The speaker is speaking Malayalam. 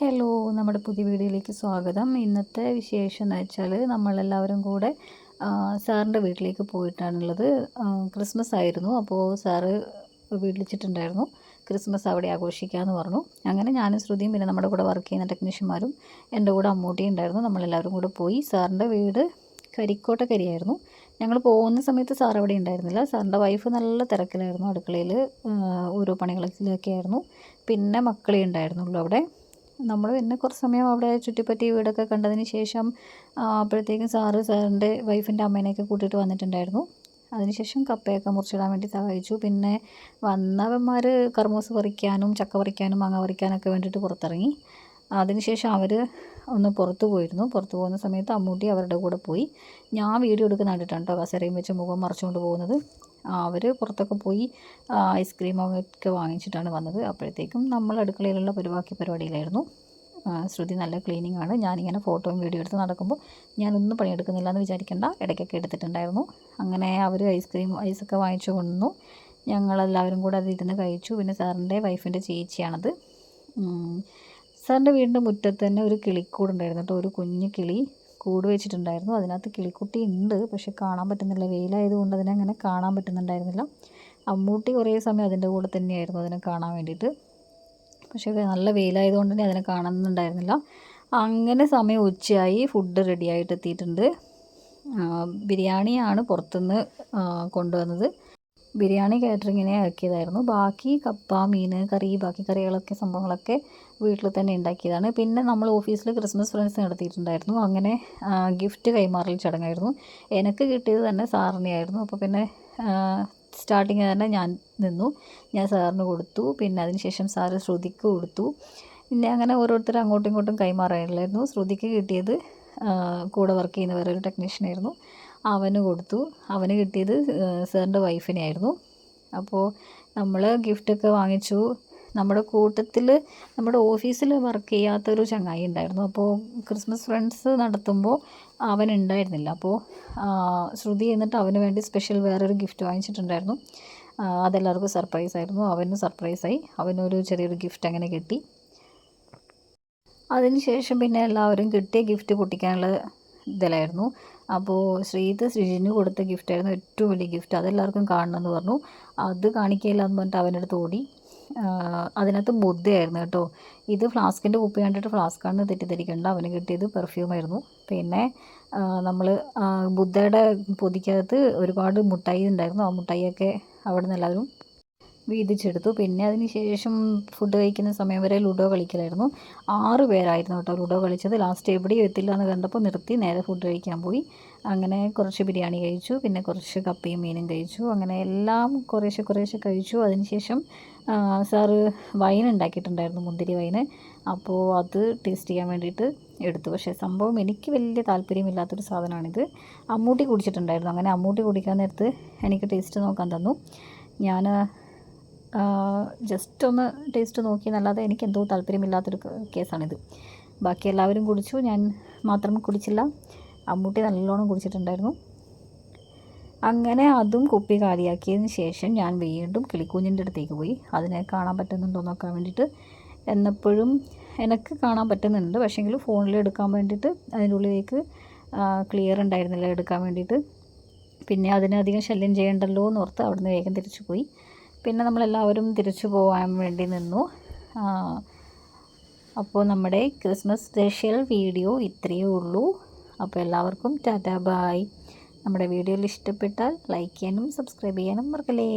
ഹലോ നമ്മുടെ പുതിയ വീഡിയോയിലേക്ക് സ്വാഗതം. ഇന്നത്തെ വിശേഷം എന്ന് വെച്ചാൽ നമ്മളെല്ലാവരും കൂടെ സാറിന്റെ വീട്ടിലേക്ക് പോയിട്ടാണുള്ളത്. ക്രിസ്മസ് ആയിരുന്നു. അപ്പോൾ സാറ് വീട്ടിലിച്ചിട്ടുണ്ടായിരുന്നു ക്രിസ്മസ് അവിടെ ആഘോഷിക്കാമെന്ന് പറഞ്ഞു. അങ്ങനെ ഞാനും ശ്രുതിയും പിന്നെ നമ്മുടെ കൂടെ വർക്ക് ചെയ്യുന്ന ടെക്നീഷ്യന്മാരും എന്റെ കൂടെ അമ്മൂട്ടിയും ഉണ്ടായിരുന്നു. നമ്മളെല്ലാവരും കൂടെ പോയി. സാറിന്റെ വീട് കരിക്കോട്ടക്കരിയായിരുന്നു. ഞങ്ങൾ പോകുന്ന സമയത്ത് സാർ അവിടെ ഉണ്ടായിരുന്നില്ല. സാറിന്റെ വൈഫ് നല്ല തിരക്കിലായിരുന്നു അടുക്കളയിൽ ഓരോ പണികളിലൊക്കെ ആയിരുന്നു പിന്നെ മക്കളെ ഉണ്ടായിരുന്നുള്ളൂ അവിടെ. നമ്മൾ പിന്നെ കുറച്ച് സമയം അവിടെ ചുറ്റിപ്പറ്റി വീടൊക്കെ കണ്ടതിന് ശേഷം അപ്പോഴത്തേക്കും സാറ് സാറിന്റെ വൈഫിന്റെ അമ്മേനെയൊക്കെ കൂട്ടിയിട്ട് വന്നിട്ടുണ്ടായിരുന്നു. അതിനുശേഷം കപ്പയൊക്കെ മുറിച്ചിടാൻ വേണ്ടി സഹായിച്ചു. പിന്നെ വന്നവന്മാർ കർമൂസ് പറിക്കാനും ചക്ക പറിക്കാനും മാങ്ങ പറിക്കാനൊക്കെ വേണ്ടിയിട്ട് പുറത്തിറങ്ങി. അതിനുശേഷം അവർ ഒന്ന് പുറത്തു പോയിരുന്നു. പുറത്തു പോകുന്ന സമയത്ത് അമ്മൂട്ടി അവരുടെ കൂടെ പോയി. ഞാൻ വീഡിയോ എടുക്കുന്ന കണ്ടിട്ടാണ് കേട്ടോ കസേരയും വെച്ച് മുഖം മറച്ചുകൊണ്ട് പോകുന്നത്. അവർ പുറത്തൊക്കെ പോയി ഐസ്ക്രീം ഒക്കെ വാങ്ങിച്ചിട്ടാണ് വന്നത്. അപ്പോഴത്തേക്കും നമ്മൾ അടുക്കളയിലുള്ള പരിപാടി പരിപാടിയിലായിരുന്നു. ശ്രുതി നല്ല ക്ലീനിങ് ആണ്. ഞാനിങ്ങനെ ഫോട്ടോയും വീഡിയോ എടുത്ത് നടക്കുമ്പോൾ ഞാനൊന്നും പണിയെടുക്കുന്നില്ല എന്ന് വിചാരിക്കേണ്ട. ഇടയ്ക്കൊക്കെ എടുത്തിട്ടുണ്ടായിരുന്നു. അങ്ങനെ അവർ ഐസ്ക്രീം ഐസൊക്കെ വാങ്ങിച്ചു കൊണ്ടു ഞങ്ങളെല്ലാവരും കൂടെ അതിരുന്ന് കഴിച്ചു. പിന്നെ സാറിന്റെ വൈഫിന്റെ ചേച്ചിയാണത്. സാറിന്റെ വീടിന്റെ മുറ്റത്ത് തന്നെ ഒരു കിളിക്കൂടുണ്ടായിരുന്നു കേട്ടോ. ഒരു കുഞ്ഞു കിളി. കൂട് വെച്ചിട്ടുണ്ടായിരുന്നു. അതിനകത്ത് കിളിക്കുട്ടി ഉണ്ട്. പക്ഷെ കാണാൻ പറ്റുന്നില്ല. വെയിലായതുകൊണ്ട് അതിനെ അങ്ങനെ കാണാൻ പറ്റുന്നുണ്ടായിരുന്നില്ല. അമ്മൂട്ടി കുറേ സമയം അതിന്റെ കൂടെ തന്നെയായിരുന്നു അതിനെ കാണാൻ വേണ്ടിയിട്ട്. പക്ഷേ നല്ല വെയിലായതുകൊണ്ട് തന്നെ അതിനെ കാണുന്നുണ്ടായിരുന്നില്ല അങ്ങനെ സമയം ഉച്ചയായി. ഫുഡ് റെഡിയായിട്ട് എത്തിയിട്ടുണ്ട്. ബിരിയാണിയാണ് പുറത്തുനിന്ന് കൊണ്ടുവന്നത്. ബിരിയാണി കാറ്ററിങ്ങിനെ ആക്കിയതായിരുന്നു ബാക്കി കപ്പ മീൻ കറി ബാക്കി കറികളൊക്കെ സംഭവങ്ങളൊക്കെ വീട്ടിൽ തന്നെ ഉണ്ടാക്കിയതാണ്. പിന്നെ നമ്മൾ ഓഫീസിൽ ക്രിസ്മസ് ഫ്രണ്ട്സ് നടത്തിയിട്ടുണ്ടായിരുന്നു. അങ്ങനെ ഗിഫ്റ്റ് കൈമാറൽ ചടങ്ങായിരുന്നു. എനിക്ക് കിട്ടിയത് തന്നെ സാറിനെയായിരുന്നു അപ്പോൾ പിന്നെ സ്റ്റാർട്ടിങ് തന്നെ ഞാൻ നിന്നു. ഞാൻ സാറിന് കൊടുത്തു. പിന്നെ അതിനുശേഷം സാറ് ശ്രുതിക്ക് കൊടുത്തു. പിന്നെ അങ്ങനെ ഓരോരുത്തർ അങ്ങോട്ടും ഇങ്ങോട്ടും കൈമാറാറില്ലായിരുന്നു ശ്രുതിക്ക് കിട്ടിയത് കൂടെ വർക്ക് ചെയ്യുന്ന വേറൊരു ടെക്നീഷ്യനായിരുന്നു അവന് കൊടുത്തു. അവന് കിട്ടിയത് സാറിന്റെ വൈഫിനായിരുന്നു അപ്പോൾ നമ്മൾ ഗിഫ്റ്റൊക്കെ വാങ്ങിച്ചു. നമ്മുടെ കൂട്ടത്തിൽ നമ്മുടെ ഓഫീസിൽ വർക്ക് ചെയ്യാത്തൊരു ചങ്ങായി ഉണ്ടായിരുന്നു. അപ്പോൾ ക്രിസ്മസ് ഫ്രണ്ട്സ് നടത്തുമ്പോൾ അവൻ ഉണ്ടായിരുന്നില്ല. അപ്പോൾ ശ്രുതി എന്നിട്ട് അവന് വേണ്ടി സ്പെഷ്യൽ വേറൊരു ഗിഫ്റ്റ് വാങ്ങിച്ചിട്ടുണ്ടായിരുന്നു. അതെല്ലാവർക്കും സർപ്രൈസ് ആയിരുന്നു. അവന് സർപ്രൈസായി അവനൊരു ചെറിയൊരു ഗിഫ്റ്റ് അങ്ങനെ കിട്ടി. അതിനുശേഷം പിന്നെ എല്ലാവരും കിട്ടിയ ഗിഫ്റ്റ് പൊട്ടിക്കാനുള്ള ഇതിലായിരുന്നു. അപ്പോൾ ശ്രീത് ശ്രീജിന് കൊടുത്ത ഗിഫ്റ്റായിരുന്നു ഏറ്റവും വലിയ ഗിഫ്റ്റ് അതെല്ലാവർക്കും കാണണമെന്ന് പറഞ്ഞു. അത് കാണിക്കില്ല എന്ന് പറഞ്ഞിട്ട് അവന്റെ അടുത്ത് ഓടി. അതിനകത്ത് ബുദ്ധിയായിരുന്നു കേട്ടോ. ഇത് ഫ്ലാസ്കിന്റെ കുപ്പി കണ്ടിട്ട് ഫ്ലാസ്കാണെന്ന് തെറ്റിദ്ധരിക്കേണ്ട അവന് കിട്ടിയത് പെർഫ്യൂമായിരുന്നു പിന്നെ നമ്മൾ ബുദ്ധയുടെ പൊതിക്കകത്ത് ഒരുപാട് മുട്ടായി ഉണ്ടായിരുന്നു. ആ മുട്ടായിയൊക്കെ അവിടെ നിന്ന് എല്ലാവരും വീതിച്ചെടുത്തു. പിന്നെ അതിന് ശേഷം ഫുഡ് കഴിക്കുന്ന സമയം വരെ ലുഡോ കളിക്കലായിരുന്നു. ആറ് പേരായിരുന്നു കേട്ടോ ലുഡോ കളിച്ചത്. ലാസ്റ്റ് എവിടെയും എത്തില്ല എന്ന് കണ്ടപ്പോൾ നിർത്തി നേരെ ഫുഡ് കഴിക്കാൻ പോയി. അങ്ങനെ കുറച്ച് ബിരിയാണി കഴിച്ചു. പിന്നെ കുറച്ച് കപ്പയും മീനും കഴിച്ചു. അങ്ങനെ എല്ലാം കുറേശ്ശെ കുറേശ്ശെ കഴിച്ചു. അതിനുശേഷം സാറ് വൈൻ ഉണ്ടാക്കിയിട്ടുണ്ടായിരുന്നു മുന്തിരി വൈന് അപ്പോൾ അത് ടേസ്റ്റ് ചെയ്യാൻ വേണ്ടിയിട്ട് എടുത്തു. പക്ഷേ സംഭവം എനിക്ക് വലിയ താല്പര്യമില്ലാത്തൊരു സാധനമാണിത്. അമ്മൂട്ടി കുടിച്ചിട്ടുണ്ടായിരുന്നു. അങ്ങനെ അമ്മൂട്ടി കുടിക്കാൻ നേരത്ത് എനിക്ക് ടേസ്റ്റ് നോക്കാൻ തന്നു. ഞാൻ ജസ്റ്റ് ഒന്ന് ടേസ്റ്റ് നോക്കി എന്നല്ലാതെ എനിക്ക് എന്തോ താല്പര്യമില്ലാത്തൊരു കേസാണിത്. ബാക്കി എല്ലാവരും കുടിച്ചു ഞാൻ മാത്രം കുടിച്ചില്ല. അമ്മൂട്ടി നല്ലോണം കുടിച്ചിട്ടുണ്ടായിരുന്നു. അങ്ങനെ അതും കുപ്പി കാലിയാക്കിയതിന് ശേഷം ഞാൻ വീണ്ടും കിളിക്കുഞ്ഞിന്റെ അടുത്തേക്ക് പോയി. അതിനെ കാണാൻ പറ്റുന്നുണ്ടോ നോക്കാൻ വേണ്ടിയിട്ട് എന്നപ്പോഴും എനിക്ക് കാണാൻ പറ്റുന്നുണ്ട്. പക്ഷേങ്കിൽ ഫോണിൽ എടുക്കാൻ വേണ്ടിയിട്ട് അതിന്റെ ഉള്ളിലേക്ക് ക്ലിയർ ഉണ്ടായിരുന്നില്ല എടുക്കാൻ വേണ്ടിയിട്ട്. പിന്നെ അതിനധികം ശല്യം ചെയ്യണ്ടല്ലോ എന്ന് ഓർത്ത് അവിടുന്ന് വേഗം തിരിച്ചു പോയി. പിന്നെ നമ്മളെല്ലാവരും തിരിച്ചു പോകാൻ വേണ്ടി നിന്നു. അപ്പോൾ നമ്മുടെ ക്രിസ്മസ് സ്പെഷ്യൽ വീഡിയോ ഇത്രയേ ഉള്ളൂ. അപ്പോൾ എല്ലാവർക്കും ടാറ്റാ ബായ് നമ്മുടെ വീഡിയോയിൽ ഇഷ്ടപ്പെട്ടാൽ ലൈക്ക് ചെയ്യാനും സബ്സ്ക്രൈബ് ചെയ്യാനും മറക്കല്ലേ.